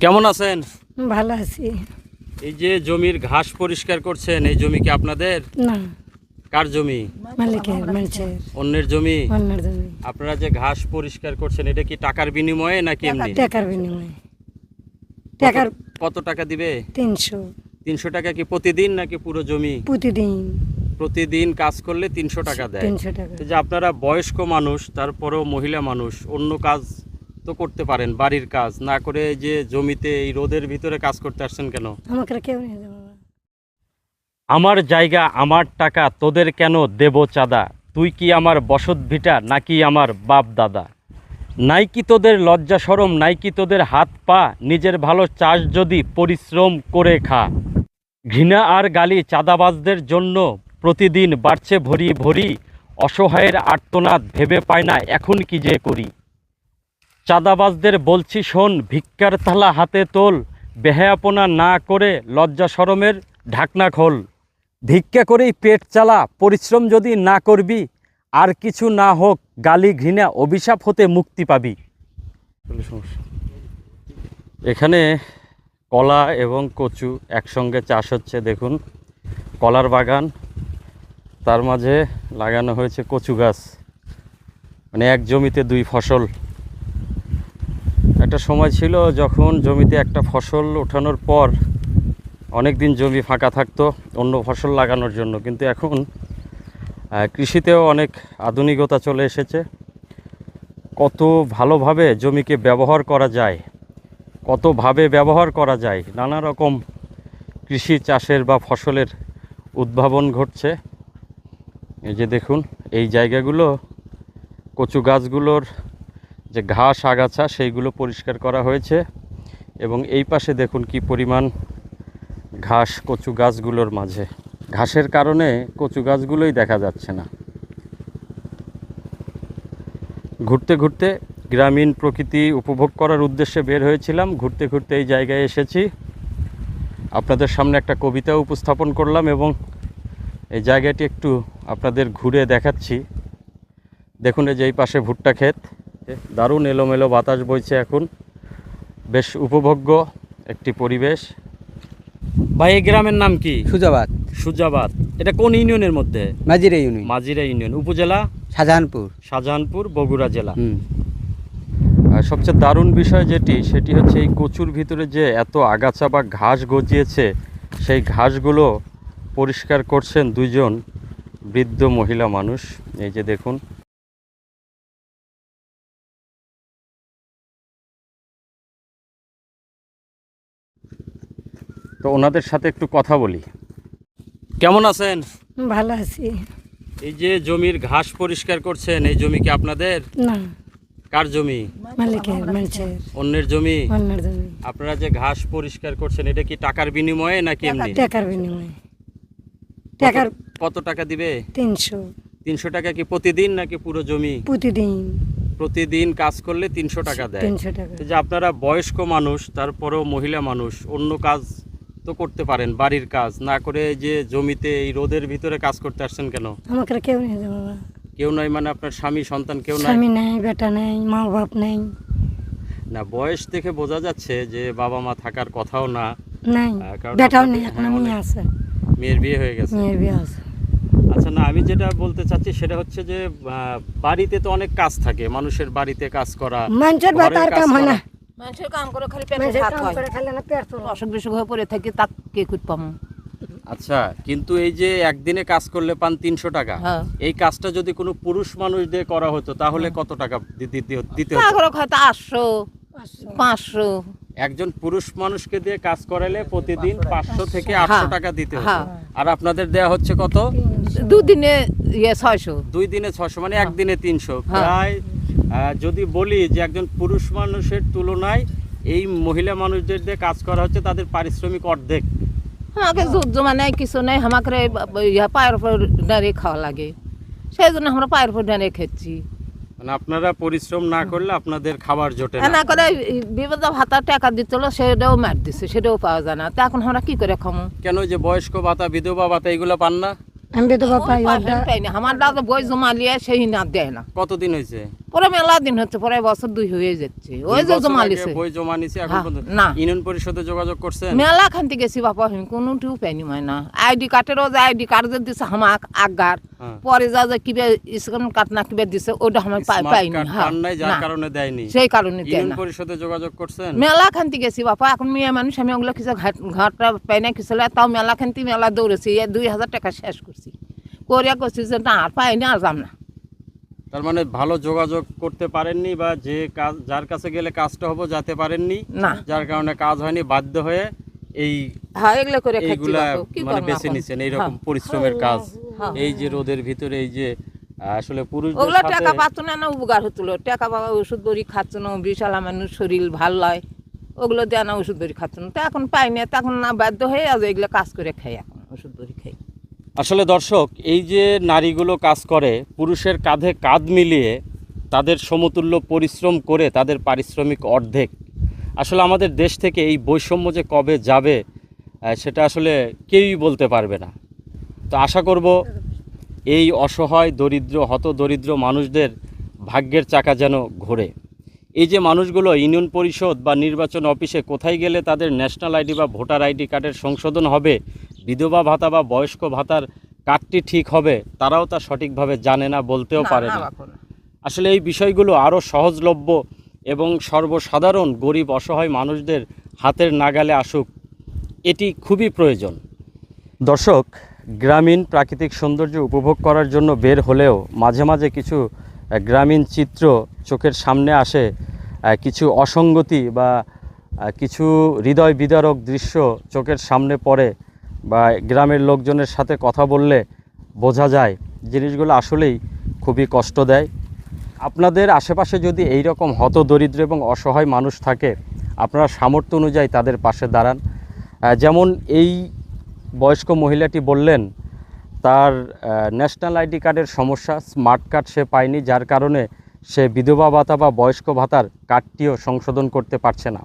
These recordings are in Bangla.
কেমন আছেন? ভালো আছি। এই যে জমির ঘাস পরিষ্কার করছেন এই জমি কি আপনাদের? না। কার জমি? মালিকের মানুষের অন্যের জমি? অন্যের জমি। আপনারা যে ঘাস পরিষ্কার করছেন এটা কি টাকার বিনিময়ে নাকি এমনি? টাকার বিনিময়ে। টাকার কত টাকা দিবে? তিনশো। তিনশো টাকা কি প্রতিদিন নাকি পুরো জমি? প্রতিদিন। প্রতিদিন কাজ করলে তিনশো টাকা দেয়। তিনশো টাকা। যে আপনারা বয়স্ক মানুষ তারপরেও মহিলা মানুষ অন্য কাজ তো করতে পারেন বাড়ির কাজ না করে যে জমিতে এই রোদের ভিতরে কাজ করতে আসছেন কেন? আমাকে কেউ নিয়ে যাব আমার জায়গা আমার টাকা তোদের কেন দেব চাঁদা? তুই কি আমার বসত ভিটা নাকি আমার বাপ দাদা? নাই কি তোদের লজ্জা সরম নাই কি তোদের হাত পা নিজের ভালো চাষ যদি পরিশ্রম করে খা। ঘৃণা আর গালি চাঁদাবাজদের জন্য প্রতিদিন বাড়ছে ভরি ভরি অসহায়ের আর্তনাদ ভেবে পায় না এখন কি যে করি? চাঁদাবাজদের বলছি শোন ভিক্ষার থালা হাতে তোল বেহায়াপনা না করে লজ্জা সরমের ঢাকনা খোল। ভিক্ষা করেই পেট চালা পরিশ্রম যদি না করবি আর কিছু না হোক গালি ঘৃণা অভিশাপ হতে মুক্তি পাবি। এখানে কলা এবং কচু একসঙ্গে চাষ হচ্ছে দেখুন। কলার বাগান তার মাঝে লাগানো হয়েছে কচু গাছ। মানে এক জমিতে দুই ফসল। একটা সময় ছিল যখন জমিতে একটা ফসল ওঠানোর পর অনেক দিন জমি ফাঁকা থাকতো, অন্য ফসল লাগানোর জন্য। কিন্তু এখন কৃষিতেও অনেক আধুনিকতা চলে এসেছে। কত ভালোভাবে জমিকে ব্যবহার করা যায়, কতভাবে ব্যবহার করা যায়, নানা রকম কৃষি চাষের বা ফসলের উদ্ভাবন ঘটছে। এই যে দেখুন, এই জায়গাগুলো, কচু গাছগুলোর যে ঘাস, আগাছা, সেইগুলো পরিষ্কার করা হয়েছে এবং এই পাশে দেখুন কি পরিমাণ ঘাস, কচু গাছগুলোর মাঝে। ঘাসের কারণে কচু গাছগুলোই দেখা যাচ্ছে না। ঘুরতে ঘুরতে গ্রামীণ প্রকৃতি উপভোগ করার উদ্দেশ্যে বের হয়েছিলাম। ঘুরতে ঘুরতে এই জায়গায় এসেছি। আপনাদের সামনে একটা কবিতা উপস্থাপন করলাম এবং এই জায়গাটি একটু আপনাদের ঘুরে দেখাচ্ছি। দেখুন এই যে এই পাশে ভুট্টা ক্ষেত। দারুণ এলোমেলো বাতাস বইছে এখন। বেশ উপভোগ্য একটি পরিবেশ। ভাই এই গ্রামের নাম কি? সুজাবাদ। সুজাবাদ। এটা কোন ইউনিয়নের মধ্যে? মাজিরা ইউনিয়ন। মাজিরা ইউনিয়ন। উপজেলা? শাহজাহানপুর। শাহজাহানপুর বগুড়া জেলা। আর সবচেয়ে দারুণ বিষয় যেটি সেটি হচ্ছে এই কচুর ভিতরে যে এত আগাছা বা ঘাস গজিয়েছে সেই ঘাসগুলো পরিষ্কার করছেন দুইজন বৃদ্ধ মহিলা মানুষ। এই যে দেখুন তো ওনাদের সাথে একটু কথা বলি। কেমন আছেন? ভালো আছি। এই যে জমির ঘাস পরিষ্কার করছেন এই জমি কি আপনাদের? না। কার জমি? মালিকের মানুষের অন্যের জমি? অন্যের জমি। আপনারা যে ঘাস পরিষ্কার করছেন এটা কি টাকার বিনিময়ে নাকি এমনি? টাকার বিনিময়ে। টাকার কত টাকা দিবে? তিনশো। তিনশো টাকা কি প্রতিদিন নাকি পুরো জমি? প্রতিদিন। প্রতিদিন কাজ করলে তিনশো টাকা দেয়। তিনশো টাকা। যে আপনারা বয়স্ক মানুষ তারপরেও মহিলা মানুষ অন্য কাজ তো করতে পারেন বাড়ির কাজ না করে যে জমিতে এই রোদের ভিতরে কাজ করতে আসছেন কেন? আমাকে কেউ নিয়ে যাব কেউ নয় মানে আপনার স্বামী সন্তান কেউ নাই? স্বামী নেই বেটা নেই মা বাপ নেই। না বয়স দেখে বোঝা যাচ্ছে যে বাবা মা থাকার কথাও না। নাই বেটাও নেই এখন হ্যাঁ, মেয়ে অনেক- আছে। মেয়ের বিয়ে হয়ে গেছে। মেয়ের বিয়ে আছে। আচ্ছা না আমি যেটা বলতে চাচ্ছি সেটা হচ্ছে যে বাড়িতে তো অনেক কাজ থাকে মানুষের বাড়িতে কাজ করা মানুষের বেতার কাজ কাম হয় না। মানুষের কাম করে খালি পেটে ভাত হয়। করে না পেট অসুখ বিসুখ হয়ে পড়ে থাকি তাক কে কুট পামু? আচ্ছা কিন্তু এই যে একদিনে কাজ করলে পান তিনশো টাকা হ্যাঁ। এই কাজটা যদি কোনো পুরুষ মানুষ দিয়ে করা হতো তাহলে কত টাকা দিতে- দিতে হতো? হয়তো আটশো পাঁচশো। একজন পুরুষ মানুষকে দিয়ে কাজ করালে প্রতিদিন পাঁচশো থেকে আটশো হ্যাঁ, টাকা দিতে হতো। হ্যাঁ। আর আপনাদের দেয়া হচ্ছে কত? দুদিনে ইয়ে ছয়শো। দুই দিনে ছশো মানে একদিনে তিনশো। প্রায় যদি বলি যে একজন পুরুষ মানুষের তুলনায় এই মহিলা মানুষদের দিয়ে কাজ করা হচ্ছে তাদের পারিশ্রমিক অর্ধেক। আমাকে দুধ জমা নেই কিছু নেই আমাকে পায়ের উপর দাঁড়িয়ে খাওয়া লাগে। সেই জন্য আমরা পায়ের উপর দাঁড়িয়ে খেয়েছি মানে আপনারা পরিশ্রম না করলে আপনাদের খাবার জোটে না। না করে বিপদ ভাতা টাকা সেটাও মার দিচ্ছে সেটাও পাওয়া যায় না। তা এখন আমরা কি করে খামো? কেন যে বয়স্ক ভাতা বিধবা ভাতা এগুলো পান না? আমি বিধবা পাই পাই না। আমার দাদা বই জমা লিয়ে সেই না দেয় না। কতদিন হয়েছে? পরে মেলা দিন হচ্ছে পরে বছর দুই হয়ে যাচ্ছে। ওই যে বছর জমা লিছে বই জমা নিছে এখন হ্যাঁ, না। ইউনিয়ন পরিষদে যোগাযোগ করছেন? মেলা খানতে গেছি বাবা আমি কোনোটিও পাইনি মানে না। আইডি কার্ডেরও যে আইডি কার্ড যে দিছে হামাক আগার হ্যাঁ। পরে যা যে কিবে কার্ড না কিবে দিছে ওটা আমি পাই পাইনি। হ্যাঁ নাই যার কারণে দেয়নি। সেই কারণে দেয় ইউনিয়ন পরিষদে যোগাযোগ করছেন? মেলা খানতে গেছি বাবা এখন মেয়ে মানুষ আমি ওগুলো কিছু ঘাট ঘাটটা পাই না কিছু তাও মেলা খানতে মেলা দৌড়েছি দুই হাজার টাকা শেষ করছি। করিয়া করছি যে না আর পাইনি আর যাম না। তার মানে ভালো যোগাযোগ করতে পারেননি বা যে কাজ যার কাছে গেলে কাজটা হব যেতে পারেননি না। যার কারণে কাজ হয়নি বাধ্য হয়ে এই হ্যাঁ করে এইগুলা মানে বেছে? নিছেন এইরকম হ্যাঁ। পরিশ্রমের কাজ। হ্যাঁ। এই যে রোদের ভিতরে এই যে আসলে পুরুষদের ওগুলো টাকা না না উপকার হচ্ছিল। টাকা পাওয়া ওষুধ বড়ি খাচ্ছ না বিশাল মানুষ শরীর ভালো লয় ওগুলো দেয় না ওষুধ বড়ি খাচ্ছ না। তো এখন পাই না তখন না বাধ্য হয়ে আজ এগুলো কাজ করে খাই এখন ওষুধ বড়ি খাই। আসলে দর্শক, এই যে নারীগুলো কাজ করে, পুরুষের কাঁধে কাঁধ মিলিয়ে তাদের সমতুল্য পরিশ্রম করে তাদের পারিশ্রমিক অর্ধেক। আসলে আমাদের দেশ থেকে এই বৈষম্য যে কবে যাবে সেটা আসলে কেউই বলতে পারবে না। তো আশা করব, এই অসহায়, দরিদ্র হত দরিদ্র মানুষদের ভাগ্যের চাকা যেন ঘোরে। এই যে মানুষগুলো ইউনিয়ন পরিষদ বা নির্বাচন অফিসে কোথায় গেলে তাদের ন্যাশনাল আইডি বা ভোটার আইডি কার্ডের সংশোধন হবে বিধবা ভাতা বা বয়স্ক ভাতার কার্ডটি ঠিক হবে তারাও তা সঠিকভাবে জানে না বলতেও পারে না। আসলে এই বিষয়গুলো আরও সহজলভ্য এবং সর্বসাধারণ গরিব অসহায় মানুষদের হাতের নাগালে আসুক এটি খুবই প্রয়োজন দর্শক গ্রামীণ প্রাকৃতিক সৌন্দর্য উপভোগ করার জন্য বের হলেও মাঝে মাঝে কিছু গ্রামীণ চিত্র চোখের সামনে আসে কিছু অসঙ্গতি বা কিছু হৃদয় বিদারক দৃশ্য চোখের সামনে পড়ে বা গ্রামের লোকজনের সাথে কথা বললে বোঝা যায় জিনিসগুলো আসলেই খুবই কষ্ট দেয়। আপনাদের আশেপাশে যদি এই রকম হতদরিদ্র এবং অসহায় মানুষ থাকে, আপনারা সামর্থ্য অনুযায়ী তাদের পাশে দাঁড়ান। যেমন এই বয়স্ক মহিলাটি বললেন, তার ন্যাশনাল আইডি কার্ডের সমস্যা, স্মার্ট কার্ড সে পায়নি, যার কারণে সে বিধবা ভাতা বা বয়স্ক ভাতার কার্ডটিও সংশোধন করতে পারছে না।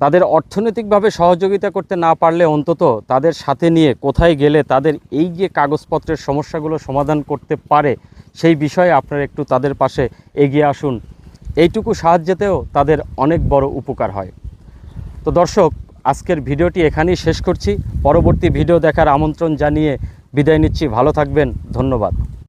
তাদের অর্থনৈতিকভাবে সহযোগিতা করতে না পারলে অন্তত তাদের সাথে নিয়ে কোথায় গেলে তাদের এই যে কাগজপত্রের সমস্যাগুলো সমাধান করতে পারে সেই বিষয়ে আপনারা একটু তাদের পাশে এগিয়ে আসুন। এইটুকু সাহায্যেতেও তাদের অনেক বড় উপকার হয়। তো দর্শক, আজকের ভিডিওটি এখানেই শেষ করছি। পরবর্তী ভিডিও দেখার আমন্ত্রণ জানিয়ে বিদায় নিচ্ছি। ভালো থাকবেন। ধন্যবাদ।